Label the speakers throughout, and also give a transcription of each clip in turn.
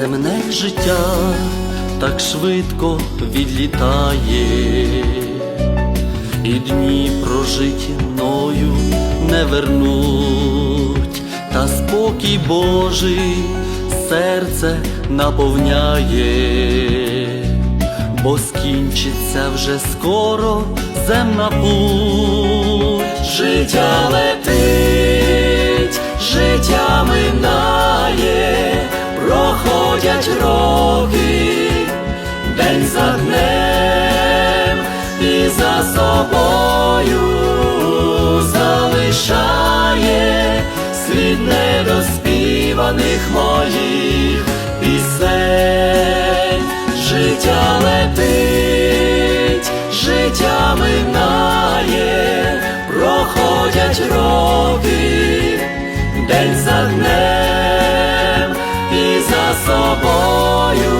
Speaker 1: Земне життя так швидко відлітає, і дні прожиті мною не вернуть, та спокій Божий серце наповняє, бо скінчиться вже скоро земна путь. Життя проходять роки, день за днем і за собою залишає слід недоспіваних моїх пісень. Життя летить, життя минає, проходять роки, день за днем собою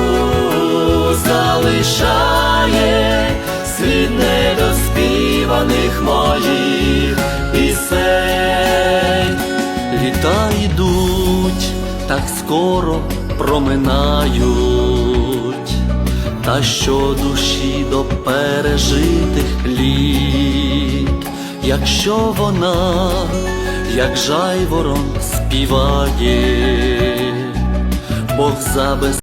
Speaker 1: залишає слід недоспіваних моїх пісень. Літа йдуть, так скоро проминають, та що душі до пережитих літ, якщо вона, як жайворон, співає, Бог забез.